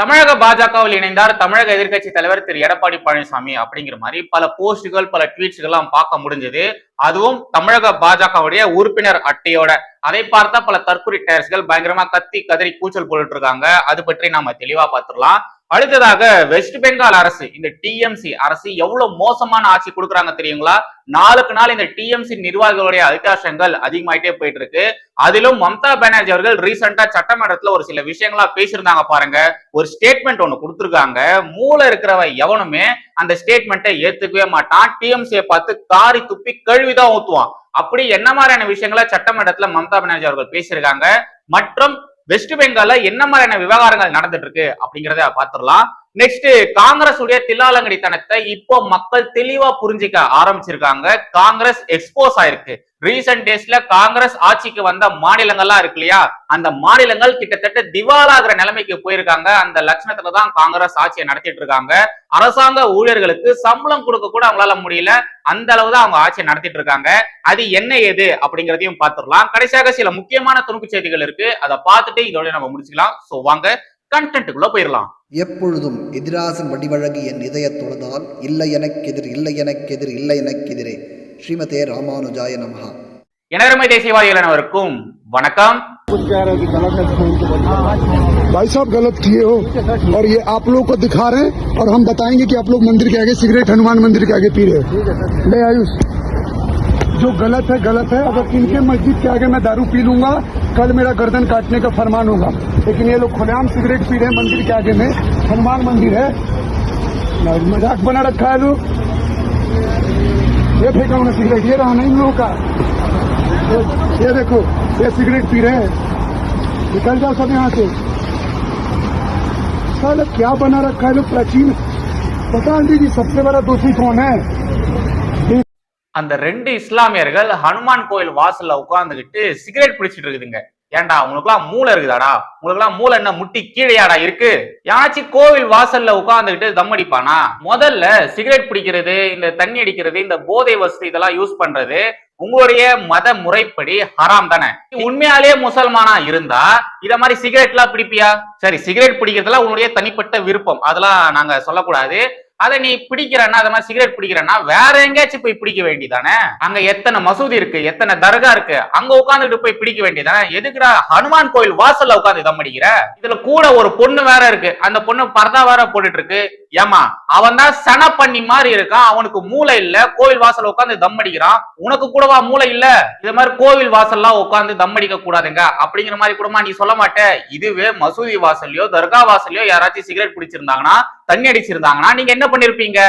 தமிழக பாஜகவில் இணைந்தார் தமிழக எதிர்க்கட்சி தலைவர் திரு. எடப்பாடி பழனிசாமி அப்படிங்கிற மாதிரி பல போஸ்டுகள் பல ட்வீட்ஸ்கள்லாம் பார்க்க முடிஞ்சது. அதுவும் தமிழக பாஜகவுடைய உறுப்பினர் அட்டையோட. அதை பார்த்தா பல தற்கொலை டயர்ஸ்கள் பயங்கரமா கத்தி கதறி கூச்சல் போட்டுட்டு இருக்காங்க அது பற்றி நாம தெளிவா பார்த்துடலாம். அடுத்ததாக வெஸ்ட் பெங்கால் அரசு இந்த டிஎம்சி அரசு எவ்வளவு மோசமான ஆட்சி கொடுக்குறாங்க தெரியுங்களா? நாளுக்கு நாள் இந்த டிஎம்சி நிர்வாகிகளுடைய அதிகாரங்கள் அதிகமாயிட்டே போயிட்டு இருக்கு அதிலும் மம்தா பானர்ஜி அவர்கள் ரீசெண்டா சட்டமன்றத்துல ஒரு சில விஷயங்களா பேசியிருந்தாங்க பாருங்க. ஒரு ஸ்டேட்மெண்ட் ஒண்ணு கொடுத்துருக்காங்க. மூளை இருக்கிறவன் எவனுமே அந்த ஸ்டேட்மெண்ட்டை ஏத்துக்கவே மாட்டான். டிஎம்சியை பார்த்து காரி துப்பி கழுவிதான் ஊத்துவான். அப்படி என்ன மாதிரியான விஷயங்களை சட்டமன்றத்துல மம்தா பானர்ஜி அவர்கள் பேசியிருக்காங்க? மற்றும் வெஸ்ட் பெங்கால்ல என்ன மாதிரியான விவகாரங்கள் நடந்துட்டு இருக்கு அப்படிங்கிறத பாத்துடலாம் நெக்ஸ்ட் காங்கிரஸ் உடைய தில்லாலங்கடித்தனத்தை இப்போ மக்கள் தெளிவா புரிஞ்சிக்க ஆரம்பிச்சிருக்காங்க. காங்கிரஸ் எக்ஸ்போஸ் ஆயிருக்கு. ரீசெண்ட் டேஸ்ல காங்கிரஸ் ஆட்சிக்கு வந்த மாநிலங்கள்லாம் இருக்கு இல்லையா? அந்த மாநிலங்கள் கிட்டத்தட்ட திவாலாகிற நிலைமைக்கு போயிருக்காங்க. அந்த லட்சணத்துல தான் காங்கிரஸ் ஆட்சியை நடத்திட்டு இருக்காங்க. அரசாங்க ஊழியர்களுக்கு சம்பளம் கொடுக்க கூட அவங்களால முடியல. அந்த அளவு தான் அவங்க ஆட்சியை நடத்திட்டு இருக்காங்க. அது என்ன ஏது அப்படிங்கறதையும் பார்த்துடலாம் கடைசியாக சில முக்கியமான துணுக்கு செய்திகள் இருக்கு. அதை பார்த்துட்டு இதோட நம்ம முடிச்சுக்கலாம். சோ வாங்க கண்டென்ட்டுக்குள்ள போயிடலாம். எப்பொழுதும் எதிராசன் வடிவழகு என் இதய தொழுதால் இல்லை எனக்கெதிர் இல்லை எனக்கெதிர் இல்லை எனக்கெதிரே ஸ்ரீமதே ராமானுஜாய நமஹா எனரமை தேசியவாதிகள் அனைவருக்கும் வணக்கம் कुछ कह रहे हैं कि गलत है तो उनको बताओ। भाई साहब गलत किए हो और ये आप लोग को दिखा रहे हैं और हम बताएंगे कि आप लोग मंदिर के आगे सिगरेट हनुमान मंदिर के आगे पी रहे हो ले आयुष जो गलत है गलत है अगर इनके मस्जिद के आगे मैं दारू पी लूंगा कल मेरा गर्दन काटने का फरमान होगा लेकिन ये लोग खुलेआम सिगरेट पी रहे हैं मंदिर के आगे में हनुमान मंदिर है मजाक बना रखा है लोग ये फेंका उन्हें सिगरेट ये रहा नहीं इन लोगों का ये, ये देखो ये सिगरेट पी रहे हैं निकल जाओ सब यहाँ से साला क्या बना रखा है लोग प्राचीन पता नहीं जी सबसे बड़ा दोषी कौन है அந்த ரெண்டு இஸ்லாமியர்கள் ஹனுமான் கோயில் வாசல்ல உட்கார்ந்துகிட்டு சிகரெட் பிடிச்சிட்டு இருக்குதுங்க ஏன்டா உங்களுக்குலாம் மூளை இருக்குதாடா? உங்களுக்குலாம் மூளை என்ன முட்டி கீழேயாடா இருக்கு? யாராச்சும் கோவில் வாசல்ல உட்காந்துக்கிட்டு தம் அடிப்பானா? முதல்ல சிகரெட் பிடிக்கிறது இந்த தண்ணி அடிக்கிறது இந்த போதை வசதி இதெல்லாம் யூஸ் பண்றது உங்களுடைய மத முறைப்படி ஹராம் தானே. உண்மையாலேயே முசல்மானா இருந்தா இத மாதிரி சிகரெட் எல்லாம் பிடிப்பியா? சரி சிகரெட் பிடிக்கிறதுலாம் உன்னுடைய தனிப்பட்ட விருப்பம். அதெல்லாம் நாங்க சொல்லக்கூடாது. அதை நீ பிடிக்கிறன்னா அது மாதிரி சிகரெட் பிடிக்கிறன்னா வேற எங்கேயாச்சும் போய் பிடிக்க வேண்டியதானே? அங்க எத்தனை மசூதி இருக்கு எத்தனை தர்கா இருக்கு அங்க உட்காந்துட்டு போய் பிடிக்க வேண்டியதானே? எதுக்குடா ஹனுமான் கோயில் வாசல்ல உட்காந்து தம் அடிக்கிற இதுல கூட ஒரு பொண்ணு வேற இருக்கு. அந்த பொண்ணு பர்தா வேற போட்டுட்டு இருக்கு. ஏமா அவன் தான் சன பண்ணி மாதிரி இருக்கான். அவனுக்கு மூளை இல்ல. கோவில் வாசல்ல உட்காந்து தம் அடிக்கிறான். உனக்கு கூடவா மூளை இல்ல? இது மாதிரி கோவில் வாசல்லாம் உட்காந்து தம் அடிக்க கூடாதுங்க. அப்படிங்கிற மாதிரி கூடமா நீ சொல்ல மாட்டே. இதுவே மசூதி வாசல்லையோ தர்கா வாசல்லையோ யாராச்சும் சிகரெட் பிடிச்சிருந்தாங்கன்னா தண்ணி அடிச்சிருந்தாங்கன்னா நீங்க என்ன பண்ணிருப்பீங்க?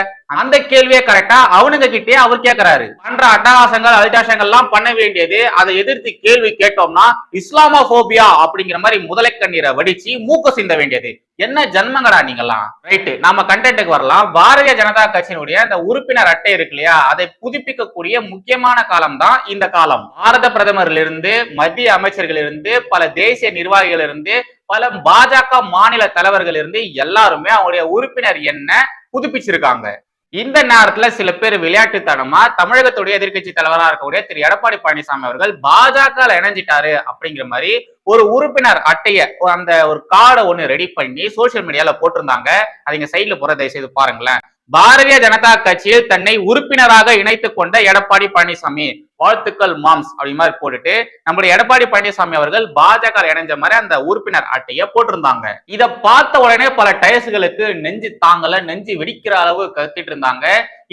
அந்த கேள்வியே கரெக்டா அவனுங்க கிட்டே அவர் கேட்கிறாரு பண்ற அட்டகாசங்கள் அதிகாசங்கள் எல்லாம் பண்ண வேண்டியது. அதை எதிர்த்து கேள்வி கேட்டோம்னா இஸ்லாமோபோபியா அப்படிங்கிற மாதிரி முதலை கண்ணீரை வடிச்சு மூக்க சிந்த வேண்டியது. என்ன ஜன்மங்கடா நீங்களாம் ரைட்டு நாம கண்டென்ட்டுக்கு வரலாம். பாரதிய ஜனதா கட்சியினுடைய இந்த உறுப்பினர் அட்டை இருக்கு இல்லையா? அதை புதுப்பிக்கக்கூடிய முக்கியமான காலம் தான் இந்த காலம். பாரத பிரதமர்ல இருந்து மத்திய அமைச்சர்கள் இருந்து பல தேசிய நிர்வாகிகள் இருந்து பல பாஜக மாநில தலைவர்கள் இருந்து எல்லாருமே அவங்களுடைய உறுப்பினர் என்ன புதுப்பிச்சிருக்காங்க. இந்த நேரத்துல சில பேர் விளையாட்டுத்தனமா தமிழகத்துடைய எதிர்க்கட்சி தலைவராக இருக்கக்கூடிய திரு. எடப்பாடி பழனிசாமி அவர்கள் பாஜக இணைஞ்சிட்டாரு அப்படிங்கிற மாதிரி ஒரு உறுப்பினர் அட்டைய அந்த ஒரு கார்டை ஒண்ணு ரெடி பண்ணி சோசியல் மீடியால போட்டிருந்தாங்க. அது சைட்ல போற தயவு செய்து பாருங்களேன். பாரதிய ஜனதா கட்சியில் தன்னை உறுப்பினராக இணைத்துக் கொண்ட எடப்பாடி பழனிசாமி. வாழ்த்துக்கள் மாம்ஸ் அப்படி மாதிரி போட்டுட்டு நம்மளுடைய எடப்பாடி பழனிசாமி அவர்கள் பாஜக இணைஞ்ச மாதிரி அந்த உறுப்பினர் அட்டையை போட்டிருந்தாங்க. இதை பார்த்த உடனே பல டயர்ஸ்களுக்கு நெஞ்சு தாங்கல நெஞ்சு வெடிக்கிற அளவு கத்திட்டு இருந்தாங்க.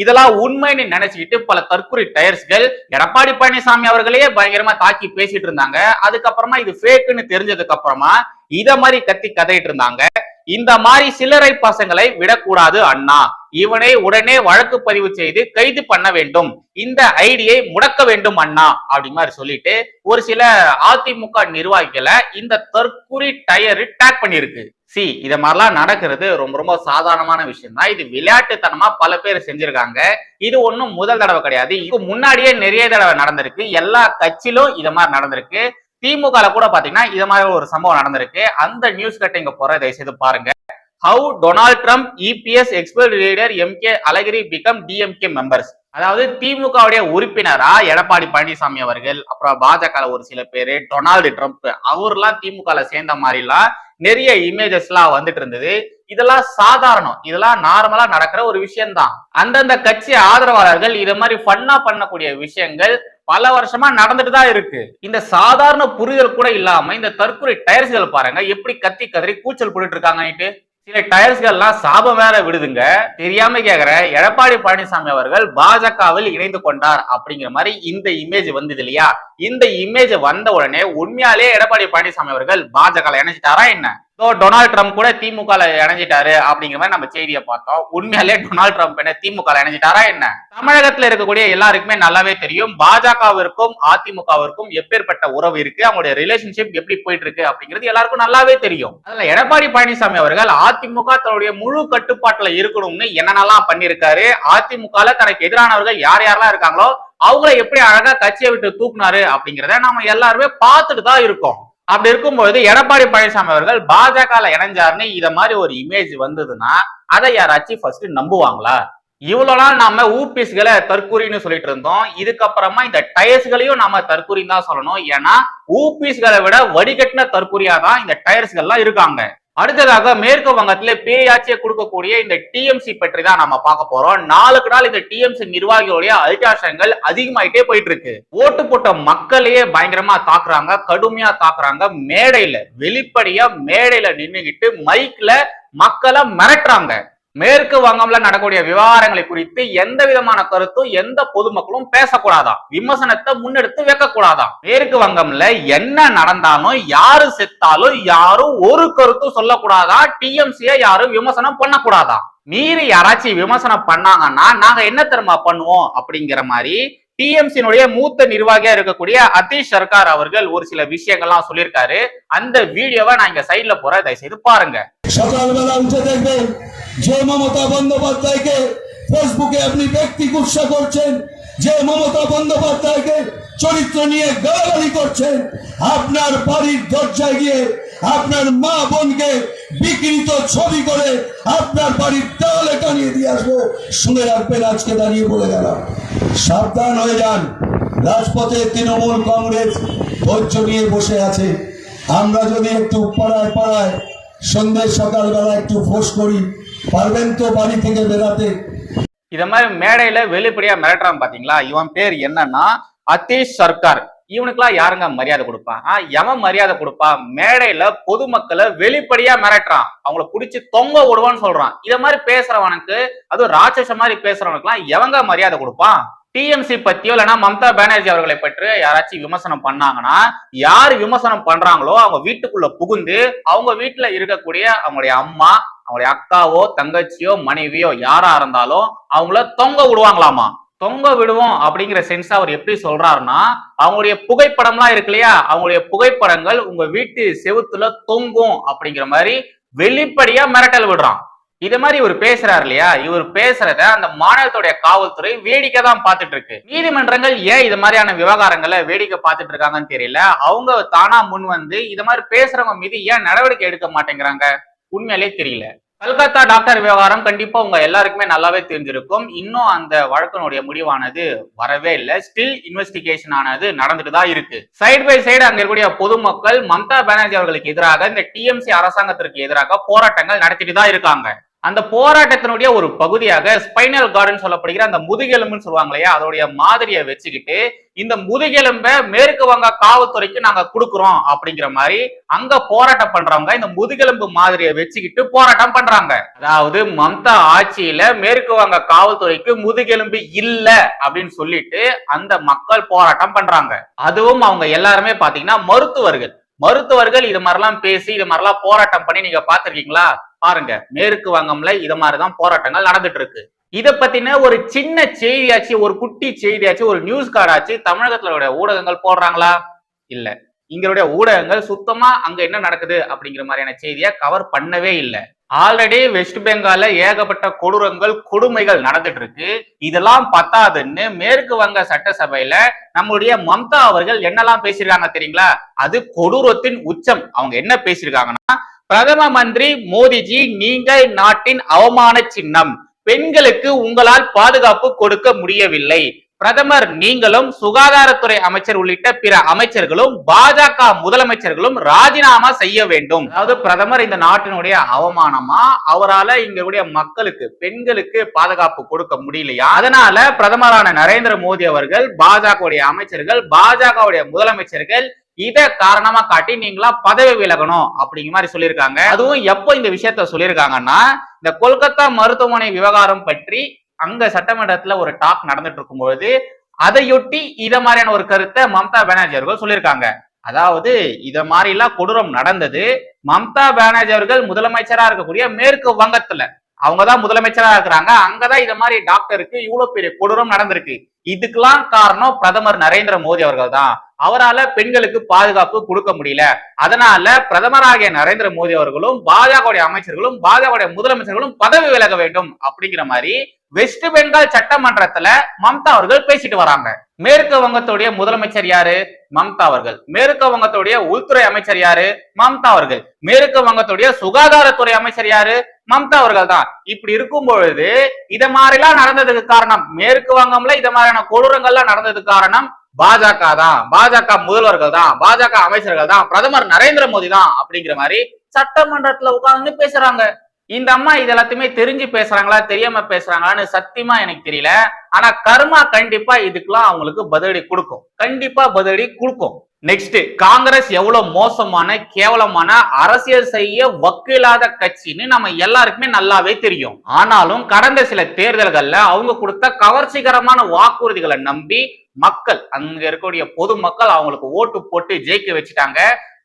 இதெல்லாம் உண்மைன்னு நினைச்சுக்கிட்டு பல தற்கொலை டயர்ஸ்கள் எடப்பாடி பழனிசாமி அவர்களே பயங்கரமா தாக்கி பேசிட்டு இருந்தாங்க. அதுக்கப்புறமா இது ஃபேக்குன்னு தெரிஞ்சதுக்கு அப்புறமா இத மாதிரி கத்தி கதையிட்டு இருந்தாங்க. இந்த மாதிரி சில்லறை பசங்களை விடக்கூடாது அண்ணா. இவனை உடனே வழக்கு பதிவு செய்து கைது பண்ண வேண்டும். இந்த ஐடியை முடக்க வேண்டும் அண்ணா அப்படி மாதிரி சொல்லிட்டு ஒரு சில அதிமுக நிர்வாகிகளை இந்த தற்குறி டயர் டேக் பண்ணிருக்கு சி இத மாதிரிலாம் நடக்கிறது ரொம்ப ரொம்ப சாதாரணமான விஷயம் தான். இது விளையாட்டுத்தனமா பல பேர் செஞ்சிருக்காங்க. இது ஒன்றும் முதல் தடவை கிடையாது. இது முன்னாடியே நிறைய தடவை நடந்திருக்கு. எல்லா கட்சியிலும் இத மாதிரி நடந்திருக்கு. திமுக கூட பாத்தீங்கன்னா இது மாதிரி ஒரு சம்பவம் நடந்திருக்கு. அந்த நியூஸ் கட்ட இங்க போற தயவு செய்து பாருங்க how Donald Trump EPS expert leader M K Alagiri became DMK members அதாவது திமுகவுடைய உறுப்பினரா எடப்பாடி பழனிசாமி அவர்கள் அப்புறம் பாஜக ஒரு சில பேரு டொனால்டு ட்ரம்ப். அவர்லாம் திமுக சேர்ந்த மாதிரிலாம் நிறைய இமேஜஸ் எல்லாம் வந்துட்டு இருந்தது. இதெல்லாம் சாதாரணம். இதெல்லாம் நார்மலா நடக்கிற ஒரு விஷயம்தான். அந்தந்த கட்சி ஆதரவாளர்கள் இது மாதிரி ஃபன்னா பண்ணக்கூடிய விஷயங்கள் பல வருஷமா நடந்துட்டு தான் இருக்கு. இந்த சாதாரண புரிதல் கூட இல்லாம இந்த தற்கொலை டயர்ஸ்கள் பாருங்க எப்படி கத்தி கதறி கூச்சல் போட்டுட்டு இருக்காங்க சில டயர்ஸ்கள்லாம் சாபம் வேற விடுதுங்க. தெரியாம கேக்குற எடப்பாடி பழனிசாமி அவர்கள் பாஜகவில் இணைந்து கொண்டார் அப்படிங்கிற மாதிரி இந்த இமேஜ் வந்தது இல்லையா? இந்த இமேஜ் வந்த உடனே உண்மையாலே எடப்பாடி பழனிசாமி அவர்கள் பாஜக இணைச்சிட்டாரா என்ன? ஸோ டொனால்ட் ட்ரம்ப் கூட திமுக இணைஞ்சிட்டாரு அப்படிங்கிற மாதிரி நம்ம செய்தியை பார்த்தோம். உண்மையாலே டொனால்ட் ட்ரம்ப் என்ன திமுக இணைஞ்சிட்டாரா என்ன? தமிழகத்துல இருக்கக்கூடிய எல்லாருக்குமே நல்லாவே தெரியும். பாஜகவிற்கும் அதிமுகவிற்கும் எப்பேற்பட்ட உறவு இருக்கு. அவங்களுடைய ரிலேஷன்ஷிப் எப்படி போயிட்டு இருக்கு அப்படிங்கிறது எல்லாருக்கும் நல்லாவே தெரியும். அதுல எடப்பாடி பழனிசாமி அவர்கள் அதிமுக தன்னுடைய முழு கட்டுப்பாட்டுல இருக்கணும்னு என்னென்னலாம் பண்ணிருக்காரு அதிமுகல தனக்கு எதிரானவர்கள் யார் யாரெல்லாம் இருக்காங்களோ அவங்கள எப்படி அழகா கட்சியை விட்டு தூக்குனாரு அப்படிங்கிறத நாம எல்லாருமே பார்த்துட்டு தான் இருக்கோம். அப்படி இருக்கும்போது எடப்பாடி பழனிசாமி அவர்கள் பாஜக இணைஞ்சாருன்னு இத மாதிரி ஒரு இமேஜ் வந்ததுன்னா அதை யாராச்சும் ஃபர்ஸ்ட் நம்புவாங்களா? இவ்வளவு நாள் நாம ஊபிஸ்களை தற்கூரின்னு சொல்லிட்டு இருந்தோம். இதுக்கப்புறமா இந்த டயர்ஸ்களையும் நாம தற்கூரின்னு தான் சொல்லணும். ஏன்னா ஊபிஸ்களை விட வடிகட்டின தற்கூரியா தான் இந்த டயர்ஸ்கள்லாம் இருக்காங்க. அடுத்ததாக மேற்கு வங்கத்துல பேயாட்சியை கொடுக்கக்கூடிய இந்த டிஎம்சி பற்றி தான் நம்ம பார்க்க போறோம். நாளுக்கு நாள் இந்த டிஎம்சி நிர்வாகிகளுடைய அல்டாசங்கள் அதிகமாயிட்டே போயிட்டு இருக்கு ஓட்டு போட்ட மக்களையே பயங்கரமா தாக்குறாங்க கடுமையா தாக்குறாங்க. மேடையில வெளிப்படையா மேடையில நின்றுகிட்டு மைக்ல மக்களை மிரட்டுறாங்க. மேற்கு வங்கம்ல நடக்கூடிய விவகாரங்களை குறித்து எந்த விதமான கருத்தும் எந்த பொதுமக்களும் பேசக்கூடாதான் விமர்சனத்தை முன்னெடுத்து வைக்கக்கூடாதான் மேற்கு வங்கம்ல என்ன நடந்தாலும் யாரு செத்தாலும் யாரும் ஒரு கருத்தும் சொல்லக்கூடாதா? டிஎம்சிய யாரும் விமர்சனம் பண்ணக்கூடாதான் மீறி யாராச்சும் விமர்சனம் பண்ணாங்கன்னா நாங்க என்ன தெரியுமா பண்ணுவோம்? அப்படிங்கிற மாதிரி டிஎம்சியினுடைய மூத்த நிர்வாகியா இருக்கக்கூடிய அத்தீஷ் சர்க்கார் அவர்கள் ஒரு சில விஷயங்கள்லாம் சொல்லியிருக்காரு. அந்த வீடியோவை நான் இங்க சைட்ல போற தயவு செய்து பாருங்க. সকালবেলা উঠে দেখবেন যে মমতা বন্দ্যোপাধ্যায়কে ফেসবুকে আপনি ব্যক্তি গুৎসা করছেন, যে মমতা বন্দ্যোপাধ্যায়কে চরিত্র নিয়ে গালাগালি করছেন, আপনার বাড়ির দরজায় গিয়ে আপনার মা বোনকে বিকৃত ছবি করে আপনার বাড়ির দেওয়ালে টানিয়ে দিয়ে আসব। শুনে রাখবেন, আজকে দাঁড়িয়ে বলে গেলাম। সাবধান হয়ে যান। রাজপথে তৃণমূল কংগ্রেস ধৈর্য নিয়ে বসে আছে। আমরা যদি একটু পাড়ায় পাড়ায় সন্ধ্যে সকালবেলা একটু ফোর্স করি পারবেন তো বাড়ি থেকে বেরাতে இத மாதிரி மேடையில வெளிப்படையா மிரட்டுறான் பாத்தீங்களா இவன் பேர் என்னன்னா அத்தீஷ் சர்க்கார் இவனுக்குலாம் யாருங்க மரியாதை கொடுப்பான் ஆ, எவன் மரியாதை கொடுப்பான் மேடையில பொதுமக்களை வெளிப்படையா மிரட்டுறான் அவங்கள புடிச்சு தொங்க விடுவான்னு சொல்றான் இத மாதிரி பேசுறவனுக்கு அதுவும் ராட்சச மாதிரி பேசுறவனுக்குலாம் எவங்க மரியாதை கொடுப்பான் டிஎம்சி பத்தியோ இல்லைன்னா மம்தா பானர்ஜி அவர்களை பற்றி யாராச்சும் விமர்சனம் பண்ணாங்கன்னா யார் விமர்சனம் பண்றாங்களோ அவங்க வீட்டுக்குள்ள புகுந்து அவங்க வீட்டுல இருக்கக்கூடிய அவங்களுடைய அம்மா அவங்களுடைய அக்காவோ தங்கச்சியோ மனைவியோ யாரா இருந்தாலும் அவங்கள தொங்க விடுவாங்களாமா? தொங்க விடுவோம் அப்படிங்கிற சென்ஸ் அவர் எப்படி சொல்றாருன்னா அவங்களுடைய புகைப்படம்லாம் இருக்கு இல்லையா? அவங்களுடைய புகைப்படங்கள் உங்க வீட்டு செவுத்துல தொங்கும் அப்படிங்கிற மாதிரி வெளிப்படையா மிரட்டல் விடுறான். இது மாதிரி இவர் பேசுறாரு இல்லையா? இவர் பேசுறத அந்த மாநிலத்துடைய காவல்துறை வேடிக்கை தான் பார்த்துட்டு இருக்கு நீதிமன்றங்கள் ஏன் இது மாதிரியான விவகாரங்களை வேடிக்கை பார்த்துட்டு இருக்காங்கன்னு தெரியல. அவங்க தானா முன் வந்து இது மாதிரி பேசுறவங்க மீது ஏன் நடவடிக்கை எடுக்க மாட்டேங்கிறாங்க? உண்மையிலே தெரியல. கல்கத்தா டாக்டர் விவகாரம் கண்டிப்பா உங்க எல்லாருக்குமே நல்லாவே தெரிஞ்சிருக்கும். இன்னும் அந்த வழக்கினுடைய முடிவானது வரவே இல்லை. ஸ்டில் இன்வெஸ்டிகேஷன் ஆனது நடந்துட்டு தான் இருக்கு. சைடு பை சைடு அங்க இருக்கக்கூடிய பொதுமக்கள் மம்தா பானர்ஜி அவர்களுக்கு எதிராக இந்த டிஎம்சி அரசாங்கத்திற்கு எதிராக போராட்டங்கள் நடத்திட்டு தான் இருக்காங்க. அந்த போராட்டத்தினுடைய ஒரு பகுதியாக ஸ்பைனல் கார்டன் சொல்லப்படுகிற அந்த முதுகெலும்புன்னு சொல்லுவாங்க இல்லையா அதோடைய மாதிரியை வச்சுக்கிட்டு இந்த முதுகெலும்ப மேற்கு வங்க காவல்துறைக்கு நாங்க கொடுக்குறோம் அப்படிங்கிற மாதிரி அங்க போராட்டம் பண்றவங்க இந்த முதுகெலும்பு மாதிரியை வச்சுக்கிட்டு போராட்டம் பண்றாங்க. அதாவது மம்தா ஆட்சியில மேற்கு வங்க காவல்துறைக்கு முதுகெலும்பு இல்ல அப்படின்னு சொல்லிட்டு அந்த மக்கள் போராட்டம் பண்றாங்க. அதுவும் அவங்க எல்லாருமே பாத்தீங்கன்னா மருத்துவர்கள். மருத்துவர்கள் இது மாதிரிலாம் பேசி இது மாதிரிலாம் போராட்டம் பண்ணி நீங்க பாத்திருக்கீங்களா பாருங்க மேற்கு வங்கம்ல இது மாதிரிதான் போராட்டங்கள் நடந்துட்டு இருக்கு. இதை பத்தின ஒரு சின்ன செய்தியாச்சு ஒரு குட்டி செய்தியாச்சு ஒரு நியூஸ் கார்டாச்சு தமிழகத்துல ஊடகங்கள் போடுறாங்களா? இல்ல. எங்களுடைய ஊடகங்கள் சுத்தமா அங்க என்ன நடக்குது அப்படிங்கிற மாதிரியான செய்தியை கவர் பண்ணவே இல்லை. ஆல்ரெடி வெஸ்ட் பெங்கால ஏகப்பட்ட கொடூரங்கள் கொடுமைகள் நடந்துட்டு இருக்கு. இதெல்லாம் பத்தாதுன்னு மேற்கு வங்க சட்டசபையில நம்மளுடைய மம்தா அவர்கள் என்னெல்லாம் பேசியிருக்காங்க தெரியுங்களா? அது கொடூரத்தின் உச்சம். அவங்க என்ன பேசியிருக்காங்கன்னா பிரதம மந்திரி மோடிஜி நீங்கள் நாட்டின் அவமான சின்னம். பெண்களுக்கு உங்களால் பாதுகாப்பு கொடுக்க முடியவில்லை. பிரதமர் நீங்களும் சுகாதாரத்துறை அமைச்சர் உள்ளிட்ட பிற அமைச்சர்களும் பாஜக முதலமைச்சர்களும் ராஜினாமா செய்ய வேண்டும். அதாவது பிரதமர் இந்த நாட்டினுடைய அவமானமா? அவரால இங்களுடைய மக்களுக்கு பெண்களுக்கு பாதுகாப்பு கொடுக்க முடியலையா? அதனால பிரதமரான நரேந்திர மோடி அவர்கள் பாஜகவுடைய அமைச்சர்கள் பாஜகவுடைய முதலமைச்சர்கள் இத காரணமா காட்டி நீங்களா பதவி விலகணும் அப்படிங்கிற மாதிரி சொல்லியிருக்காங்க. அதுவும் எப்போ இந்த விஷயத்த சொல்லியிருக்காங்கன்னா இந்த கொல்கத்தா மருத்துவமனை விவகாரம் பற்றி அங்க சட்டமன்றத்துல ஒரு டாக் நடந்துட்டு இருக்கும்போது அதையொட்டி இத மாதிரியான ஒரு கருத்தை மம்தா பானர்ஜி அவர்கள் சொல்லியிருக்காங்க. அதாவது இத மாதிரி எல்லாம் கொடூரம் நடந்தது மம்தா பானர்ஜி அவர்கள் முதலமைச்சரா இருக்கக்கூடிய மேற்கு வங்கத்துல. அவங்கதான் முதலமைச்சரா இருக்கிறாங்க. அங்கதான் இத மாதிரி டாக்டருக்கு இவ்வளவு பெரிய கொடூரம் நடந்திருக்கு. இதுக்கெல்லாம் காரணம் பிரதமர் நரேந்திர மோடி அவர்கள் தான் அவரால பெண்களுக்கு பாதுகாப்பு கொடுக்க முடியல. அதனால பிரதமராகிய நரேந்திர மோடி அவர்களும் பாஜகவுடைய அமைச்சர்களும் பாஜகவுடைய முதலமைச்சர்களும் பதவி விலக வேண்டும் அப்படிங்கிற மாதிரி வெஸ்ட் பெங்கால் சட்டமன்றத்துல மம்தா அவர்கள் பேசிட்டு வராங்க. மேற்கு வங்கத்துடைய முதலமைச்சர் யாரு? மம்தா அவர்கள். மேற்கு வங்கத்துடைய உள்துறை அமைச்சர் யாரு? மம்தா அவர்கள். மேற்கு வங்கத்துடைய சுகாதாரத்துறை அமைச்சர் யாரு? மம்தா அவர்கள் தான். இப்படி இருக்கும் பொழுது இத மாதிரிலாம் நடந்ததுக்கு காரணம் மேற்கு வங்கம்ல இத மாதிரியான கொடூரங்கள்லாம் நடந்ததுக்கு காரணம் பாஜக தான். பாஜக முதல்வர்கள் தான். பாஜக அமைச்சர்கள் தான். பிரதமர் நரேந்திர மோடி தான் அப்படிங்கிற மாதிரி சட்டமன்றத்துல உட்கார்ந்து பேசுறாங்க. இந்த அம்மா இது எல்லாத்தையுமே தெரிஞ்சு பேசுறாங்களா தெரியாம பேசுறாங்களான்னு சத்தியமா எனக்கு தெரியல. ஆனா கர்மா கண்டிப்பா இதுக்கெல்லாம் அவங்களுக்கு பதிலடி கொடுக்கும். கண்டிப்பா பதிலடி கொடுக்கும். நெக்ஸ்ட் காங்கிரஸ் எவ்வளவு மோசமான கேவலமான அரசியல் செய்ய வக்கில்லாத கட்சின்னு நம்ம எல்லாருக்குமே நல்லாவே தெரியும். ஆனாலும் கடந்த சில தேர்தல்கள்ல அவங்க கொடுத்த கவர்ச்சிகரமான வாக்குறுதிகளை நம்பி மக்கள் அங்க இருக்கக்கூடிய பொதுமக்கள் அவங்களுக்கு ஓட்டு போட்டு ஜெயிக்க வச்சுட்டாங்க.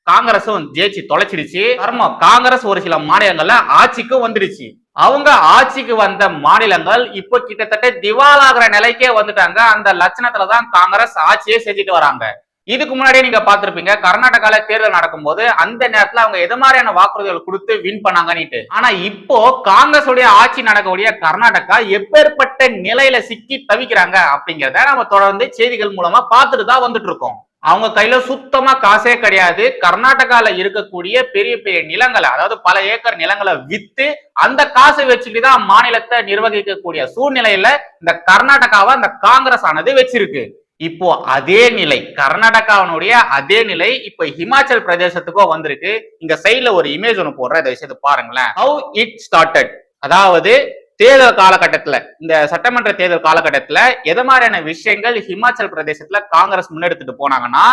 காங்கிரஸும் ஜெயிச்சு தொலைச்சிடுச்சு. கர்மம் காங்கிரஸ் ஒரு சில மாநிலங்கள்ல ஆட்சிக்கு வந்துடுச்சு. அவங்க ஆட்சிக்கு வந்த மாநிலங்கள் இப்போ கிட்டத்தட்ட திவாலாகிற நிலைக்கே வந்துட்டாங்க. அந்த லட்சணத்துல தான் காங்கிரஸ் ஆட்சியே செஞ்சுட்டு வராங்க. இதுக்கு முன்னாடியே நீங்க பாத்திருப்பீங்க கர்நாடகால தேர்தல் நடக்கும்போது அந்த நேரத்துல அவங்க எது மாதிரியான வாக்குறுதிகள் கொடுத்து வின் பண்ணாங்கன்னுட்டு. ஆனா இப்போ காங்கிரஸ் உடைய ஆட்சி நடக்கக்கூடிய கர்நாடகா எப்பேற்பட்ட நிலையில சிக்கி தவிக்கிறாங்க அப்படிங்கிறத நம்ம தொடர்ந்து செய்திகள் மூலமா பார்த்துட்டு தான் வந்துட்டு இருக்கோம். அவங்க கையில சுத்தமா காசே கிடையாது. கர்நாடகால இருக்கக்கூடிய பெரிய பெரிய நிலங்களை அதாவது பல ஏக்கர் நிலங்களை வித்து அந்த காசை வச்சுட்டு தான் மாநிலத்தை நிர்வகிக்கக்கூடிய சூழ்நிலையில இந்த கர்நாடகாவை அந்த காங்கிரஸ் ஆனது வச்சிருக்கு. இப்போ அதே நிலை கர்நாடகாவினுடைய அதே நிலை இப்போ ஹிமாச்சல் பிரதேசத்துக்கும் வந்திருக்கு. இங்க சைடுல ஒரு இமேஜ் ஒன்று போடுற இதை விஷயத்தை பாருங்களேன். ஹவு இட் ஸ்டார்டட் அதாவது தேர்தல் காலகட்டத்துல இந்த சட்டமன்ற தேர்தல் காலகட்டத்துல எது மாதிரியான விஷயங்கள் ஹிமாச்சல் பிரதேசத்துல காங்கிரஸ் முன்னெடுத்துட்டு போனாங்கன்னா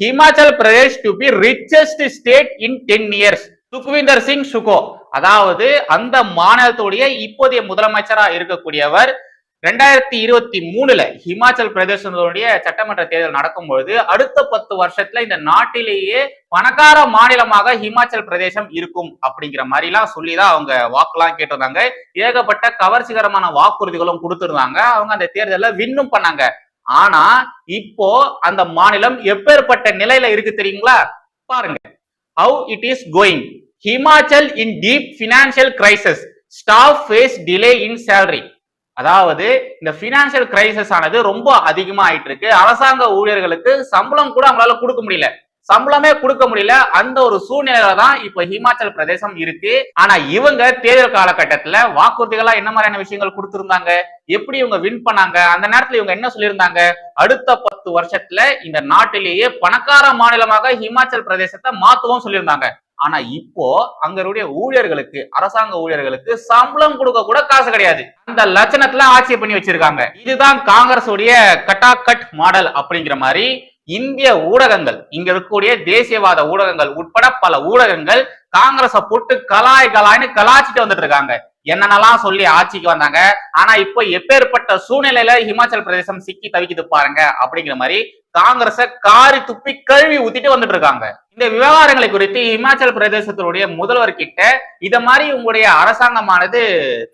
Himachal Pradesh to be richest state in ten years Sukhvinder Singh Sukhu. அதாவது அந்த மாநிலத்துடைய இப்போதைய முதலமைச்சரா இருக்கக்கூடியவர் ரெண்டாயிரத்தி இருபத்தி மூணுல ஹிமாச்சல் பிரதேசனுடைய சட்டமன்ற தேர்தல் நடக்கும் பொழுது அடுத்த பத்து வருஷத்துல இந்த நாட்டிலேயே பணக்கார மாநிலமாக ஹிமாச்சல் பிரதேசம் இருக்கும் அப்படிங்கிற மாதிரி எல்லாம் சொல்லிதான் அவங்க வாக்குலாம் கேட்டிருந்தாங்க. ஏகப்பட்ட கவர்ச்சிகரமான வாக்குறுதிகளும் கொடுத்திருந்தாங்க. அவங்க அந்த தேர்தலில் வின்னும் பண்ணாங்க. ஆனா இப்போ அந்த மாநிலம் எப்பேற்பட்ட நிலையில இருக்கு தெரியுங்களா? பாருங்க. How it is going Himachal in deep financial crisis staff face delay in salary அதாவது இந்த பினான்சியல் கிரைசிஸ் ஆனது ரொம்ப அதிகமா ஆயிட்டு இருக்கு அரசாங்க ஊழியர்களுக்கு சம்பளம் கூட அவங்களால கொடுக்க முடியல. சம்பளமே கொடுக்க முடியல. அந்த ஒரு சூழ்நிலையில தான் இப்ப ஹிமாச்சல் பிரதேசம் இருக்கு. ஆனா இவங்க தேர்தல் காலகட்டத்துல வாக்குறுதிகளா என்ன மாதிரியான விஷயங்கள் கொடுத்திருந்தாங்க? எப்படி இவங்க வின் பண்ணாங்க? அந்த நேரத்துல இவங்க என்ன சொல்லியிருந்தாங்க? அடுத்த பத்து வருஷத்துல இந்த நாட்டிலேயே பணக்கார மாநிலமாக ஹிமாச்சல் பிரதேசத்தை மாத்துவோம் சொல்லியிருந்தாங்க. ஆனா இப்போ அங்களுடைய ஊழியர்களுக்கு அரசாங்க ஊழியர்களுக்கு சம்பளம் கொடுக்க கூட காசு கிடையாது. அந்த லட்சணத்துல ஆட்சி பண்ணி வச்சிருக்காங்க. இதுதான் காங்கிரஸ் உடைய கட்டாக்கட் மாடல் அப்படிங்கிற மாதிரி இந்திய ஊடகங்கள் இங்க இருக்கக்கூடிய தேசியவாத ஊடகங்கள் உட்பட பல ஊடகங்கள் காங்கிரஸ போட்டு கலாய் கலாய்னு கலாச்சிட்டு வந்துட்டு இருக்காங்க. என்னென்னலாம் சொல்லி ஆட்சிக்கு வந்தாங்க. ஆனா இப்போ எப்பேற்பட்ட சூழ்நிலையில ஹிமாச்சல் பிரதேசம் சிக்கி தவிக்குது பாருங்க அப்படிங்கிற மாதிரி காங்கிரஸ காரி துப்பி கழுவி ஊத்திட்டு வந்துட்டு இருக்காங்க. இந்த விவகாரங்களை குறித்து இமாச்சல் பிரதேசத்தினுடைய முதல்வர் கிட்ட இத மாதிரி உங்களுடைய அரசாங்கமானது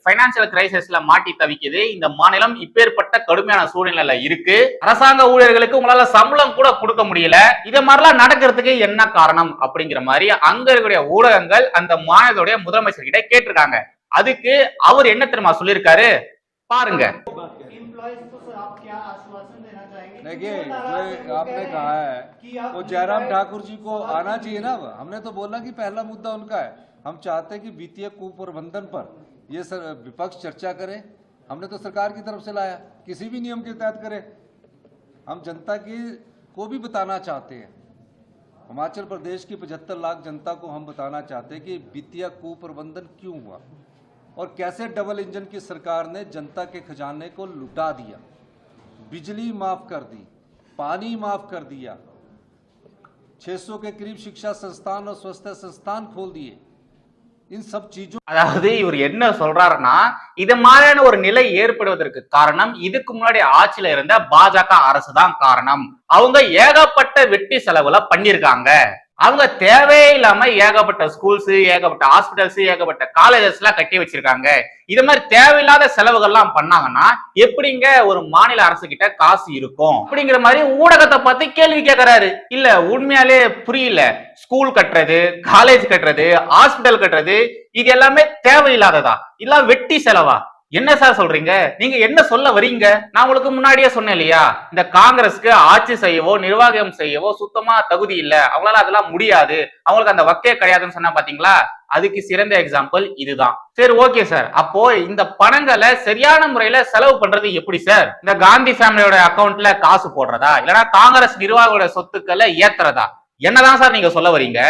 பைனான்சியல் கிரைசிஸ்ல மாட்டி தவிக்குது. இந்த மாநிலம் இப்பேற்பட்ட கடுமையான சூழ்நிலையில இருக்கு. அரசாங்க ஊழியர்களுக்கு உங்களால சம்பளம் கூட கொடுக்க முடியல. இத மாதிரிலாம் நடக்கிறதுக்கு என்ன காரணம் அப்படிங்கிற மாதிரி அங்க இருக்கக்கூடிய ஊடகங்கள் அந்த மாநிலத்துடைய முதலமைச்சர் கிட்ட கேட்டிருக்காங்க. அதுக்கு அவர் என்ன தெரியுமா சொல்லியிருக்காரு பாருங்க एम्प्लॉयज को सर आप क्या आश्वासन देना चाहेंगे कि देखिए जो नाराज जो होकर आपने कह रहे कहा हैं है कि आप वो जयराम निर्भय ठाकुर जी को सवाल आना पूछ चाहिए ना हमने तो बोला कि पहला मुद्दा उनका है हम चाहते हैं कि वित्तीय कुप्रबंधन पर ये सर विपक्ष चर्चा करे हमने तो सरकार की तरफ से लाया किसी भी नियम के तहत करे हम जनता की को भी बताना चाहते हैं हिमाचल प्रदेश की 75 लाख जनता को हम बताना चाहते हैं कि वित्तीय कुप्रबंधन क्यों हुआ और कैसे डबल इंजन की सरकार ने जनता के खजाने को लुटा दिया बिजली माफ कर दी पानी माफ कर दिया 600 के करीब शिक्षा संस्थान और स्वास्थ्य संस्थान खोल दिए इन सब चीजों அதாவது இவர் என்ன சொல்றாருன்னா இது மாதிரியான ஒரு நிலை ஏற்படுவதற்கு காரணம் இதுக்கு முன்னாடி ஆட்சியில இருந்த பாஜக அரசு தான் காரணம் அவங்க ஏகப்பட்ட வெட்டி செலவுல பண்ணிருக்காங்க அவங்க தேவையில்லாம ஏகப்பட்ட ஸ்கூல்ஸ் ஏகப்பட்ட ஹாஸ்பிட்டல்ஸ் ஏகப்பட்ட காலேஜஸ் எல்லாம் கட்டி வச்சிருக்காங்க. இது மாதிரி தேவையில்லாத செலவுகள்லாம் பண்ணாங்கன்னா எப்படிங்க ஒரு மாநில அரசு கிட்ட காசு இருக்கும்? அப்படிங்கிற மாதிரி ஊடகத்தை பார்த்து கேள்வி கேட்கிறாரு இல்ல உண்மையாலே புரியல. ஸ்கூல் கட்டுறது காலேஜ் கட்டுறது ஹாஸ்பிட்டல் கட்டுறது இது எல்லாமே தேவையில்லாததா? இல்ல வெட்டி செலவா? என்ன சார் சொல்றீங்க? நீங்க என்ன சொல்ல வரீங்க? நான் உங்களுக்கு முன்னாடியே சொன்னேன் இல்லையா? இந்த காங்கிரஸ்க்கு ஆட்சி செய்யவோ நிர்வாகம் செய்யவோ சுத்தமா தகுதி இல்ல. அவங்களால அதெல்லாம் முடியாது. அவங்களுக்கு அந்த வக்கே கிடையாதுன்னு சொன்னா பாத்தீங்களா? அதுக்கு சிறந்த எக்ஸாம்பிள் இதுதான். சரி ஓகே சார் அப்போ இந்த பணங்களை சரியான முறையில செலவு பண்றது எப்படி சார் இந்த காந்தி ஃபேமிலியோட அக்கௌண்ட்ல காசு போடுறதா? இல்லைன்னா காங்கிரஸ் நிர்வாகியோட சொத்துக்களை ஏத்துறதா? என்னதான் சார் நீங்க சொல்ல வரீங்க?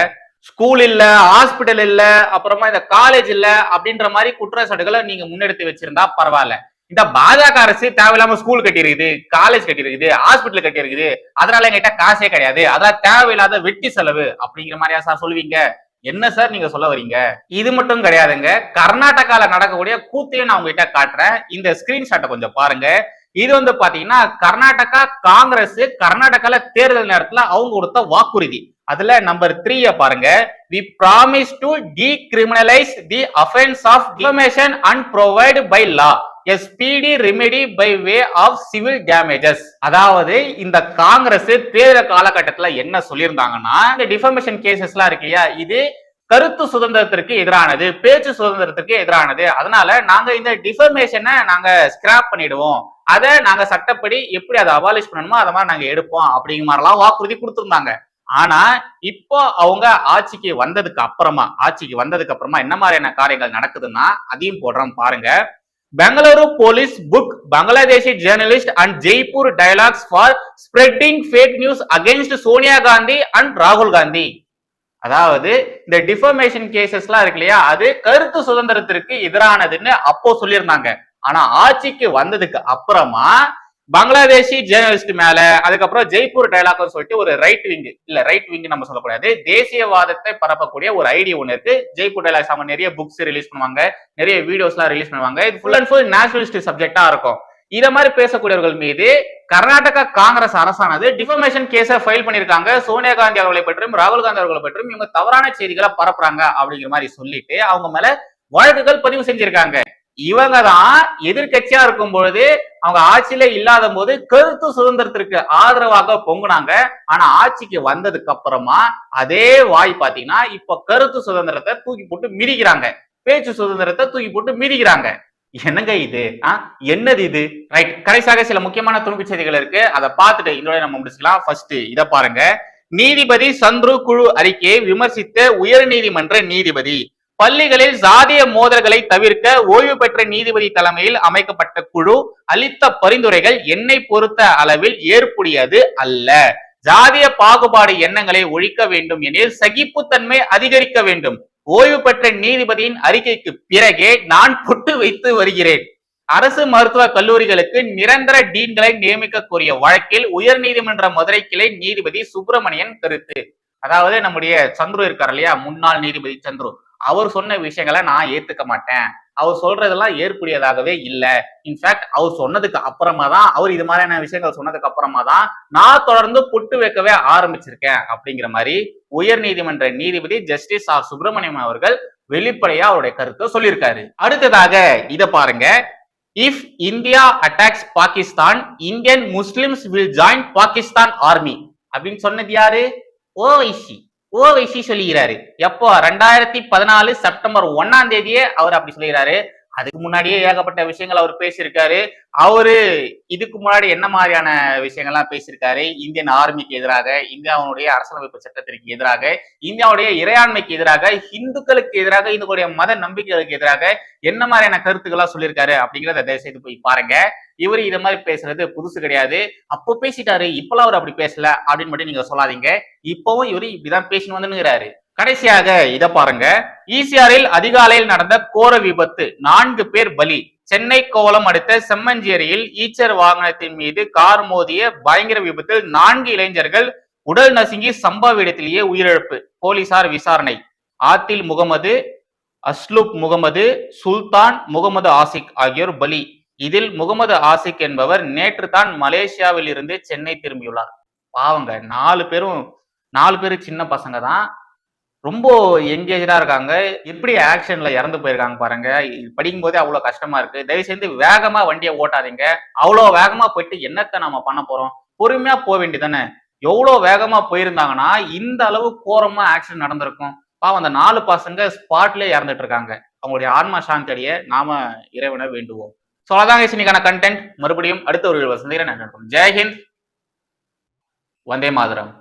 ஸ்கூல் இல்ல ஹாஸ்பிட்டல் இல்ல அப்புறமா இந்த காலேஜ் இல்ல அப்படின்ற மாதிரி குற்றச்சாட்டுகளை நீங்க முன்னெடுத்து வச்சிருந்தா பரவாயில்ல. இந்த பாஜக அரசு தேவையில்லாம ஸ்கூல் கட்டியிருக்குது காலேஜ் கட்டியிருக்குது ஹாஸ்பிட்டல் கட்டியிருக்குது அதனால எங்கிட்ட காசே கிடையாது. அதான் தேவையில்லாத வெட்டி செலவு அப்படிங்கிற மாதிரியா சார் சொல்லுவீங்க? என்ன சார் நீங்க சொல்ல வரீங்க இது மட்டும் கிடையாதுங்க. கர்நாடகால நடக்கக்கூடிய கூத்தையும் நான் உங்ககிட்ட காட்டுறேன். இந்த ஸ்கிரீன்ஷாட்டை கொஞ்சம் பாருங்க. இது வந்து பாத்தீங்கன்னா கர்நாடகா காங்கிரஸ் கர்நாடகால தேர்தல் நேரத்துல அவங்க கொடுத்த வாக்குறுதி. அதுல நம்பர் த்ரீய பாருங்க. We promise to decriminalise the offence of defamation and provide by law a speedy remedy by way of civil damages அதாவது இந்த காங்கிரஸ் தேர்தல் காலகட்டத்தில் என்ன சொல்லியிருந்தாங்கன்னா இந்த டிஃபமேஷன் கேசஸ்லாம் இருக்கு இல்லையா? இது கருத்து சுதந்திரத்திற்கு எதிரானது பேச்சு சுதந்திரத்திற்கு எதிரானது. அதனால நாங்க இந்த டிஃபர்மேஷனை நாங்க ஸ்கிராப் பண்ணிடுவோம். அதை நாங்க சட்டப்படி எப்படி அதை அபாலிஷ் பண்ணணுமோ அதை மாதிரி நாங்க எடுப்போம் அப்படிங்கிற மாதிரிலாம் வாக்குறுதி கொடுத்துருந்தாங்க. ஆனா இப்போ அவங்க ஆட்சிக்கு வந்ததுக்கு அப்புறமா ஆட்சிக்கு வந்ததுக்கு அப்புறமா என்ன மாதிரியான காரியங்கள் நடக்குதுன்னா அதையும் போடுறோம் பாருங்க. Bengaluru police book Bangladeshi journalist and Jaipur dialogues for spreading fake news against Sonia Gandhi and ராகுல் காந்தி. அதாவது இந்த டிஃபர்மேஷன் கேசஸ்லாம் இருக்கு இல்லையா அது கருத்து சுதந்திரத்திற்கு எதிரானதுன்னு அப்போ சொல்லியிருந்தாங்க. ஆனா ஆட்சிக்கு வந்ததுக்கு அப்புறமா பங்களாதேஷி ஜேர்னலிஸ்ட் மேல அதுக்கப்புறம் ஜெய்ப்பூர் டயலாக்னு சொல்லிட்டு ஒரு ரைட் விங் இல்ல ரைட் விங் நம்ம சொல்லக்கூடாது. தேசியவாதத்தை பரப்பக்கூடிய ஒரு ஐடியா ஒன்று இருக்கு. ஜெய்ப்பூர் டயலாக்ஸ் அவங்க நிறைய புக்ஸ் ரிலீஸ் பண்ணுவாங்க. நிறைய வீடியோஸ் எல்லாம் ரிலீஸ் பண்ணுவாங்க. இது ஃபுல் அண்ட் ஃபுல் நேஷனலிஸ்ட் சப்ஜெக்டா இருக்கும். இத மாதிரி பேசக்கூடியவர்கள் மீது கர்நாடகா காங்கிரஸ் அரசானது டிஃபர்மேஷன் கேஸை ஃபைல் பண்ணிருக்காங்க சோனியா காந்தி அவர்களை பற்றியும் ராகுல் காந்தி அவர்களை பற்றியும் இவங்க தவறான செய்திகளை பரப்புறாங்க அப்படிங்கிற மாதிரி சொல்லிட்டு அவங்க மேல வழக்குகள் பதிவு செஞ்சிருக்காங்க. இவங்க தான் எதிர்கட்சியா இருக்கும் பொழுது அவங்க ஆட்சியில இல்லாத போது கருத்து சுதந்திரத்திற்கு ஆதரவாக பொங்குனாங்க. ஆனா ஆட்சிக்கு வந்ததுக்கு அப்புறமா அதே வாய் பாத்தீங்கன்னா இப்ப கருத்து சுதந்திரத்தை தூக்கி போட்டு மிதிக்கிறாங்க. பேச்சு சுதந்திரத்தை தூக்கி போட்டு மிதிக்கிறாங்க. என்னங்க இது? ஆ? என்னது இது? ரைட் கடைசியாக சில முக்கியமான துணுக்கு செய்திகள் இருக்கு. அதை பார்த்துட்டு இதோட நம்ம முடிச்சுக்கலாம். ஃபர்ஸ்ட் இதை பாருங்க. நீதிபதி சந்துரு குழு அறிக்கையை விமர்சித்த உயர் நீதிமன்ற நீதிபதி. பள்ளிகளில் சாதிய மோதல்களை தவிர்க்க ஓய்வு பெற்ற நீதிபதி தலைமையில் அமைக்கப்பட்ட குழு அளித்த பரிந்துரைகள் என்னை பொறுத்த அளவில் ஏற்புடையது அல்ல. ஜாதிய பாகுபாடு எண்ணங்களை ஒழிக்க வேண்டும் எனில் சகிப்புத்தன்மை அதிகரிக்க வேண்டும். ஓய்வு பெற்ற நீதிபதியின் அறிக்கைக்கு பிறகே நான் பொட்டு வைத்து வருகிறேன். அரசு மருத்துவ கல்லூரிகளுக்கு நிரந்தர டீன்களை நியமிக்க கோரிய வழக்கில் உயர்நீதிமன்ற மதுரை கிளை நீதிபதி சுப்பிரமணியன் கருத்து. அதாவது நம்முடைய சந்துரு இருக்கார் இல்லையா? முன்னாள் நீதிபதி சந்துரு. அவர் சொன்ன விஷயங்களை நான் ஏத்துக்க மாட்டேன். அவர் சொல்றதெல்லாம் ஏற்புடையதாகவே இல்லை. இன்ஃபேக்ட் அவர் சொன்னதுக்கு அப்புறமா தான் அவர் இது மாதிரியான விஷயங்கள் சொன்னதுக்கு அப்புறமா தான் நான் தொடர்ந்து புட்டு வைக்கவே ஆரம்பிச்சிருக்கேன் அப்படிங்கிற மாதிரி உயர் நீதிமன்ற நீதிபதி ஜஸ்டிஸ் ஆர் சுப்பிரமணியம் அவர்கள் வெளிப்படையா அவருடைய கருத்தை சொல்லியிருக்காரு. அடுத்ததாக இதை பாருங்க. If India attacks Pakistan Indian Muslims will join Pakistan army அப்படின்னு சொன்னது யாரு? ஓவைசி ஓவைசி சொல்லுகிறாரு எப்போ? ரெண்டாயிரத்தி பதினாலு செப்டம்பர் ஒன்னாம் தேதியே அவர் அப்படி சொல்லுகிறாரு அதுக்கு முன்னாடியே ஏகப்பட்ட விஷயங்கள் அவர் பேசியிருக்காரு. அவரு இதுக்கு முன்னாடி என்ன மாதிரியான விஷயங்கள்லாம் பேசியிருக்காரு? இந்தியன் ஆர்மிக்கு எதிராக இந்தியாவுடைய அரசியலமைப்பு சட்டத்திற்கு எதிராக இந்தியாவுடைய இறையாண்மைக்கு எதிராக இந்துக்களுக்கு எதிராக இந்துக்களுடைய மத நம்பிக்கைகளுக்கு எதிராக என்ன மாதிரியான கருத்துக்களா சொல்லியிருக்காரு அப்படிங்கிறத தயவுசெய்து போய் பாருங்க. இவர் இதை மாதிரி பேசுறது புதுசு கிடையாது. அப்போ பேசிட்டாரு இப்பெல்லாம் அவர் அப்படி பேசல அப்படின்னு மட்டும் நீங்க சொல்லாதீங்க. இப்பவும் இவரு இப்படிதான் பேசின்னு வந்துங்கிறாரு கடைசியாக இத பாருங்க. ஈசிஆரில் அதிகாலையில் நடந்த கோர விபத்து. நான்கு பேர் பலி. சென்னை கோவளம் அடுத்த செம்மஞ்சேரியில் ஈச்சர் வாகனத்தின் மீது கார் மோதிய பயங்கர விபத்தில் நான்கு இளைஞர்கள் உடல் நசுங்கி சம்பவ இடத்திலேயே உயிரிழப்பு. போலீசார் விசாரணை. ஆத்தில் முகமது அஸ்லுப் முகமது சுல்தான் முகமது ஆசிக் ஆகியோர் பலி. இதில் முகமது ஆசிக் என்பவர் நேற்று தான் மலேசியாவில் இருந்து சென்னை திரும்பியுள்ளார். பாவங்க நாலு பேரும் நாலு பேரும் சின்ன பசங்க தான். ரொம்ப எங்கேஜா இருக்காங்க. எப்படி ஆக்ஷன்ல இறந்து போயிருக்காங்க பாருங்க. படிக்கும் போதே அவ்வளவு கஷ்டமா இருக்கு. தயவு செய்து வேகமா வண்டியை ஓட்டாதீங்க. அவ்வளவு வேகமா போயிட்டு என்னத்த நாம பண்ண போறோம்? பொறுமையா போக வேண்டியதானே எவ்வளவு வேகமா போயிருந்தாங்கன்னா இந்த அளவு கோரமா ஆக்சிடென்ட் நடந்திருக்கும். பாவம் அந்த நாலு பசங்க ஸ்பாட்லயே இறந்துட்டு இருக்காங்க. அவங்களுடைய ஆன்மா சாந்தி அடைய நாம இறைவனை வேண்டுவோம். ஸோ அதாங்க இன்னைக்கான கண்டென்ட் மறுபடியும் அடுத்த ஒரு வசந்தியில் நான் ஜெய்ஹிந்த் வந்தே மாதரம்.